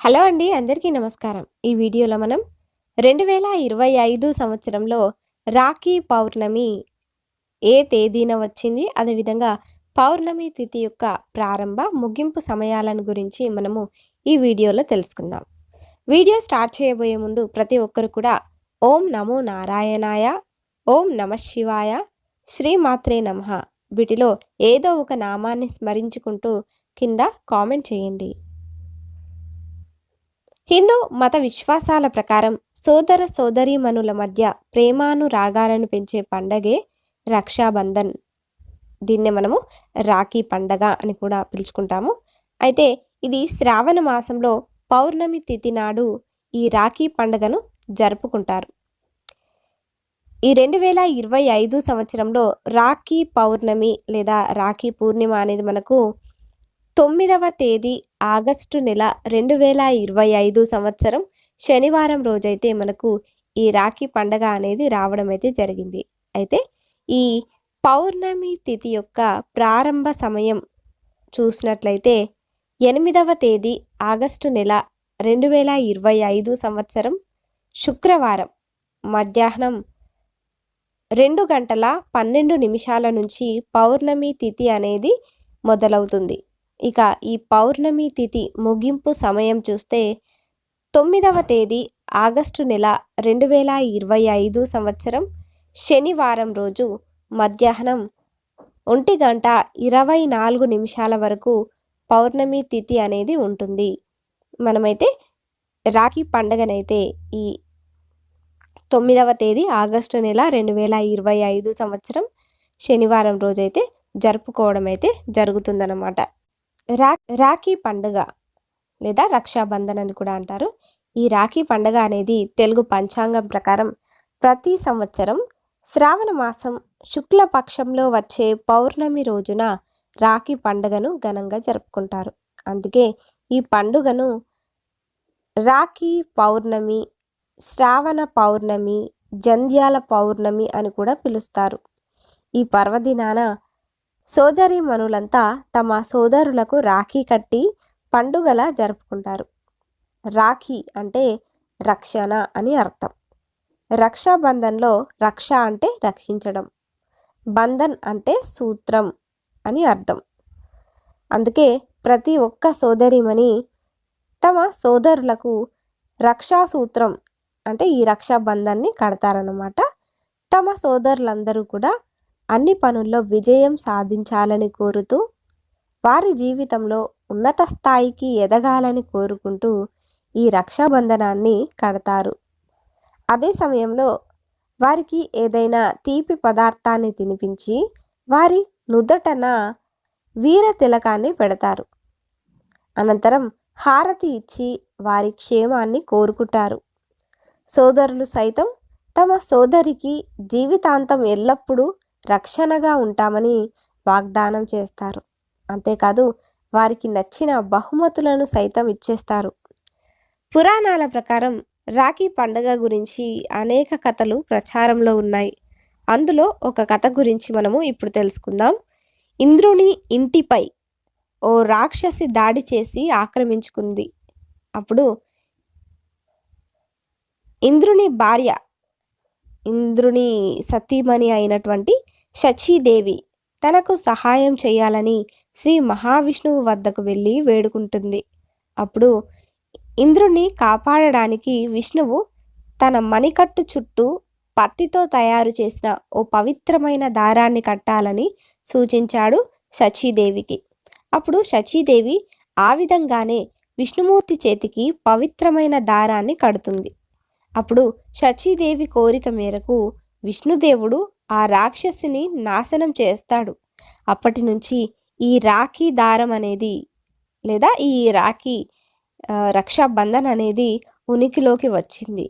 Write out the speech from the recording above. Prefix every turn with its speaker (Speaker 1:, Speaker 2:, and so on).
Speaker 1: Hello అండి అందరికీ నమస్కారం. ఈ వీడియోలో మనం రెండు వేల ఇరవై ఐదు సంవత్సరంలో రాఖీ పౌర్ణమి ఏ తేదీన వచ్చింది అదేవిధంగా పౌర్ణమి తిథి యొక్క ప్రారంభ ముగింపు సమయాలను గురించి మనము ఈ వీడియోలో తెలుసుకుందాం. వీడియో స్టార్ట్ చేయబోయే ముందు ప్రతి ఒక్కరు కూడా ఓం నమో నారాయణాయ ఓం నమ శివాయ శ్రీమాత్రే నమ వీటిలో ఏదో ఒక నామాన్ని స్మరించుకుంటూ కింద కామెంట్ చేయండి. హిందూ మత విశ్వాసాల ప్రకారం సోదర సోదరీమణుల మధ్య ప్రేమానురాగాలను పెంచే పండగే రక్షాబంధన్. దీన్నే మనము రాఖీ పండగ అని కూడా పిలుచుకుంటాము. అయితే ఇది శ్రావణ మాసంలో పౌర్ణమి తిథి నాడు ఈ రాఖీ పండగను జరుపుకుంటారు. ఈ రెండు వేల ఇరవై ఐదు సంవత్సరంలో రాఖీ పౌర్ణమి లేదా రాఖీ పూర్ణిమ అనేది మనకు తొమ్మిదవ తేదీ ఆగస్టు నెల రెండు వేల ఇరవై ఐదు సంవత్సరం శనివారం రోజైతే మనకు ఈ రాఖీ పండగ అనేది రావడం అయితే జరిగింది. అయితే ఈ పౌర్ణమి తిథి యొక్క ప్రారంభ సమయం చూసినట్లయితే ఎనిమిదవ తేదీ ఆగస్టు నెల రెండు వేల ఇరవై ఐదు సంవత్సరం శుక్రవారం మధ్యాహ్నం రెండు గంటల పన్నెండు నిమిషాల నుంచి పౌర్ణమి తిథి అనేది మొదలవుతుంది. ఇక ఈ పౌర్ణమి తిథి ముగింపు సమయం చూస్తే తొమ్మిదవ తేదీ ఆగస్టు నెల రెండు వేల ఇరవై ఐదు సంవత్సరం శనివారం రోజు మధ్యాహ్నం ఒంటి గంట ఇరవై నాలుగు నిమిషాల వరకు పౌర్ణమి తిథి అనేది ఉంటుంది. మనమైతే రాఖీ పండగనైతే ఈ తొమ్మిదవ తేదీ ఆగస్టు నెల రెండు వేల ఇరవై ఐదు సంవత్సరం శనివారం రోజైతే జరుపుకోవడం అయితే జరుగుతుందన్నమాట. రా రాఖీ పండుగ లేదా రక్షాబంధన్ అని కూడా అంటారు. ఈ రాఖీ పండుగ అనేది తెలుగు పంచాంగం ప్రకారం ప్రతి సంవత్సరం శ్రావణ మాసం శుక్లపక్షంలో వచ్చే పౌర్ణమి రోజున రాఖీ పండుగను ఘనంగా జరుపుకుంటారు. అందుకే ఈ పండుగను రాఖీ పౌర్ణమి శ్రావణ పౌర్ణమి జంధ్యాల పౌర్ణమి అని కూడా పిలుస్తారు. ఈ పర్వదినాన సోదరీమణులంతా తమ సోదరులకు రాఖీ కట్టి పండుగలా జరుపుకుంటారు. రాఖీ అంటే రక్షణ అని అర్థం. రక్షాబంధన్లో రక్ష అంటే రక్షించడం. బంధన్ అంటే సూత్రం అని అర్థం. అందుకే ప్రతి ఒక్క సోదరిమణి తమ సోదరులకు రక్షా సూత్రం అంటే ఈ రక్షాబంధాన్ని కడతారన్నమాట. తమ సోదరులందరూ కూడా అన్ని పనుల్లో విజయం సాధించాలని కోరుతూ వారి జీవితంలో ఉన్నత స్థాయికి ఎదగాలని కోరుకుంటూ ఈ రక్షాబంధనాన్ని కడతారు. అదే సమయంలో వారికి ఏదైనా తీపి పదార్థాన్ని తినిపించి వారి నుదటన వీర తిలకాన్ని పెడతారు. అనంతరం హారతి ఇచ్చి వారి క్షేమాన్ని కోరుకుంటారు. సోదరులు సైతం తమ సోదరికి జీవితాంతం ఎల్లప్పుడూ రక్షణగా ఉంటామని వాగ్దానం చేస్తారు. అంతేకాదు వారికి నచ్చిన బహుమతులను సైతం ఇచ్చేస్తారు. పురాణాల ప్రకారం రాఖీ పండుగ గురించి అనేక కథలు ప్రచారంలో ఉన్నాయి. అందులో ఒక కథ గురించి మనము ఇప్పుడు తెలుసుకుందాం. ఇంద్రుని ఇంటిపై ఓ రాక్షసి దాడి చేసి ఆక్రమించుకుంది. అప్పుడు ఇంద్రుని భార్య ఇంద్రుని సతీమణి అయినటువంటి శచీదేవి తనకు సహాయం చేయాలని శ్రీ మహావిష్ణువు వద్దకు వెళ్ళి వేడుకుంటుంది. అప్పుడు ఇంద్రుని కాపాడడానికి విష్ణువు తన మణికట్టు చుట్టూ పత్తితో తయారు చేసిన ఓ పవిత్రమైన దారాన్ని కట్టాలని సూచించాడు శచీదేవికి. అప్పుడు శచీదేవి ఆ విధంగానే విష్ణుమూర్తి చేతికి పవిత్రమైన దారాన్ని కడుతుంది. అప్పుడు శచీదేవి కోరిక మేరకు విష్ణుదేవుడు ఆ రాక్షసిని నాశనం చేస్తాడు. అప్పటి నుంచి ఈ రాఖీ దారం అనేది లేదా ఈ రాఖీ రక్షాబంధన్ అనేది ఉనికిలోకి వచ్చింది.